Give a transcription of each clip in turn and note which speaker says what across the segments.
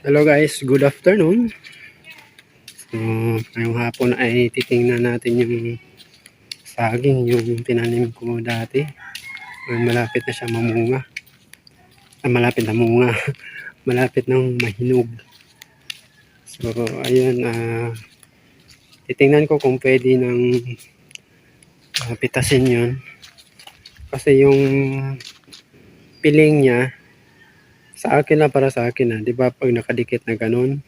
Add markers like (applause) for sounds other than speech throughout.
Speaker 1: Hello guys, good afternoon. So, ngayong hapon ay titingnan natin yung saging, yung tinanim ko dati. Malapit na siya mamunga. Ah, malapit na munga. (laughs) malapit nang mahinog. So, ayun, ah, titingnan ko kung pwede nang ah, pitasin yun. Kasi yung piling niya, sa akin na para sa akin na, 'di ba pag nakadikit na ganun.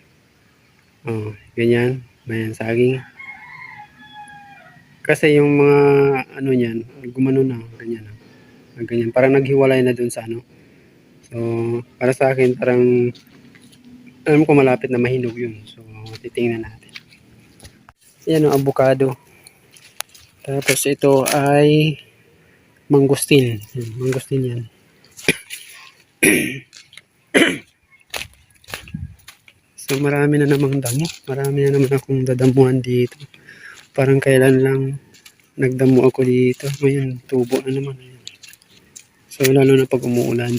Speaker 1: Oh, ganyan, may saging. Kasi yung mga ano niyan, gumano na, ganyan. ah. Ganyan, parang naghiwalay na dun sa ano. So, para sa akin parang alam ko malapit na mahinog yun. So, titingnan natin. Yan ang avocado. Tapos ito ay mangustin. Mangustin yan. (clears throat) (clears throat) So marami na namang damo. Marami na naman akong dadamuhan dito. Parang kailan lang nagdamo ako dito. Ngayon, tubo na naman. So lalo na pag umuulan.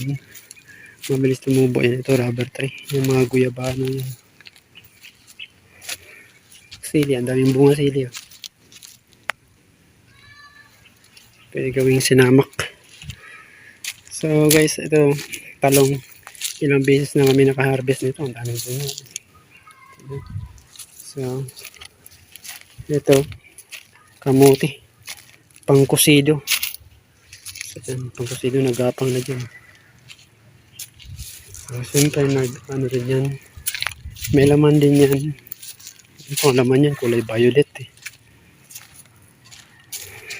Speaker 1: Mabilis tumubo yan. Ito rubber tree. Yung mga guyabano yan. Sili. Ang daming bunga sili. Oh. Pwede gawing sinamak. So guys, ito talong. Ilang beses na kami nakaharvest nito. Ang daming bunga. So, ito, kamuti, pangkusido. So, pangkusido, nagapang na dyan. So, siyempre, nag, ano rin yan, may laman din yan. Ang laman yan, kulay violet eh.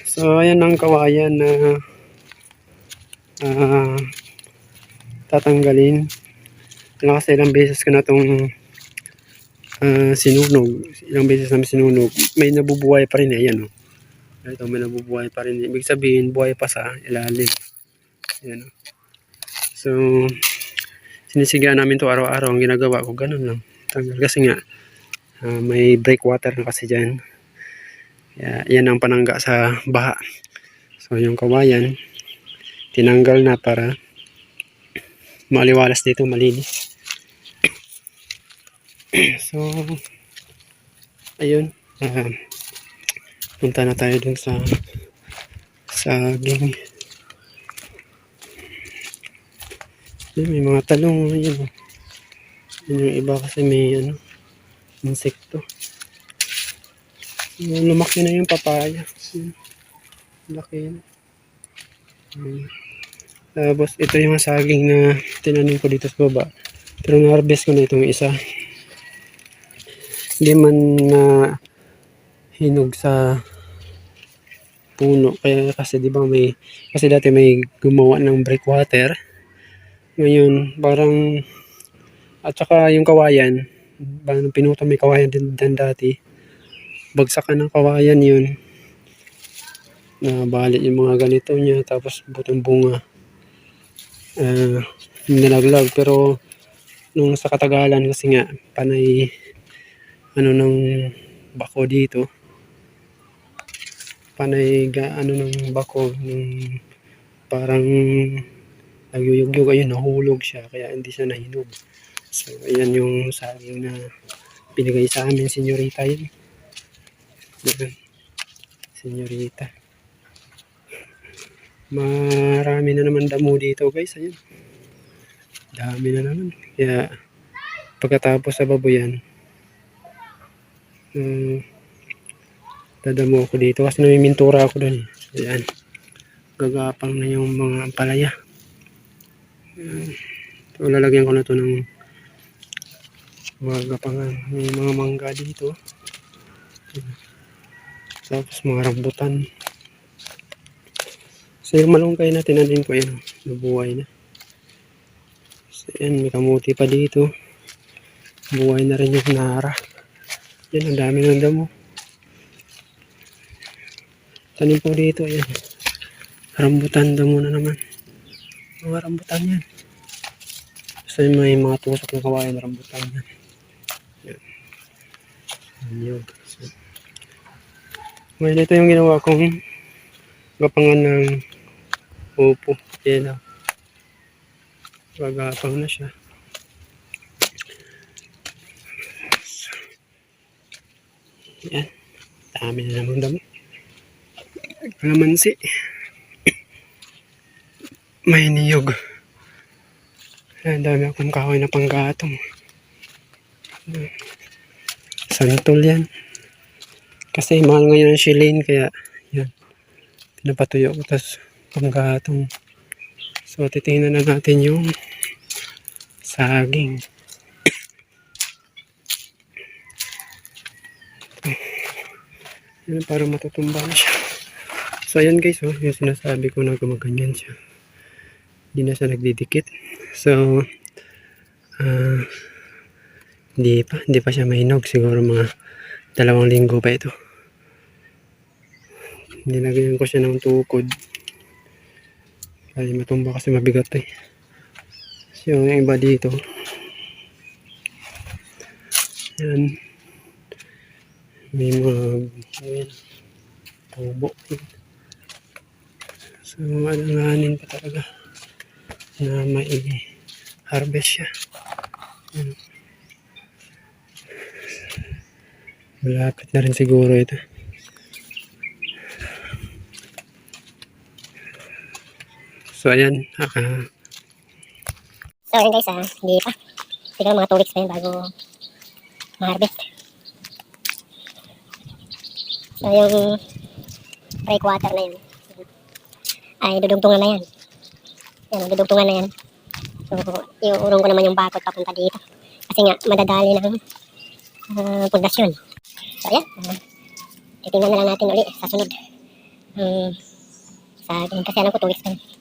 Speaker 1: So, ayan ang kawayan na ah, tatanggalin. Kasi ilang beses ko na itong ah, sinunog. Ilang beses namin sinunog. May nabubuhay pa rin eh. Ayan o. Ito may nabubuhay pa rin. Ibig sabihin, buhay pa sa ilalim. Ayan o. So, sinisigaan namin to araw-araw. Ang ginagawa ko, ganun lang. Tanggal. Kasi nga, ah, may breakwater na kasi dyan. Kaya, yan ang panangga sa baha. So, yung kawayan, tinanggal na para maliwalas dito, malinis. (clears throat) So, ayun. ah, punta na tayo dun sa saging. Ayun, may mga talong. Ayun. Yun yung iba kasi may ano, insekto. Lumaki na yung papaya. Laki na. Ayun. Tapos ito yung saging na tinanim ko dito sa baba. Pero na-harvest ko na itong isa. Hindi man na hinog sa puno. Kaya kasi di ba may kasi dati may gumawa ng breakwater ngayon parang at saka yung kawayan parang pinuto may kawayan din, din dati. Bagsakan ng kawayan yun. Na balit yung mga ganito niya tapos butong bunga uh, nilaglag pero nung sa katagalan kasi nga panay ano ng bako dito panay ga, ano ng bako ng parang nagyuyog-yug ayun nahulog siya kaya hindi siya nahinog. So ayan yung saging na binigay sa amin senyorita yun. Yan senyorita marami na naman damo dito guys ayun dami na naman kaya pagkatapos sa baboyan um, dadamo ako dito kasi namimintura ako doon. Ayan. Gagapang na yung mga ampalaya. Ayan. So, lalagyan ko na to ng mga gapangan. May mga mangga dito. Ayan. Tapos mga rambutan. So yung malunggay na tinanim ko yan. Nabuhay na. So yan, may kamuti pa dito. Buhay na rin yung nara. Yan, ang dami ng damo. Tanim po dito, ayan. Rambutan damo na naman. Mga rambutan yan. Basta may mga tusok ng kawayan, rambutan yan. Yan. Yan yun. So, ito yung ginawa kong gapangan ng Opo, yan o. Pagapang na siya. Yan. Dami na naman dami. Kalamansi. May niyog. Ang dami akong kahoy na panggatong. Santol yan. Kasi mahal ngayon ang shilane kaya yan. Pinapatuyo ko. Tapos panggatong. So titingnan na natin yung saging. Yan, para matutumba na siya. So ayan guys, oh, yung sinasabi ko na gumaganyan siya. Hindi na siya nagdidikit. So, ah, hindi pa, hindi pa siya mahinog. Siguro mga dalawang linggo pa ito. Nilagyan ko siya ng tukod. Kaya matumba kasi mabigat eh. So, yung iba dito. Yan. May mga ayan, tubo. So, alanganin pa talaga na may harvest siya. Yan. Malapit na rin siguro ito. So, ayan. ah,
Speaker 2: So, ayun guys, ah, hindi pa. Siguro mga 2 weeks pa yun bago ma-harvest. So, yung breakwater na yun, ay dudugtungan na yan. Yan, dudugtungan na yan. So, iuurong ko naman yung bakod papunta dito. Kasi nga, madadali ng uh, pundasyon. So, ayan. Uh, titingnan na lang natin uli sa sunod. Um, sa kasi alam ko 2 weeks pa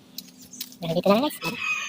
Speaker 2: yun. Pero dito na lang guys.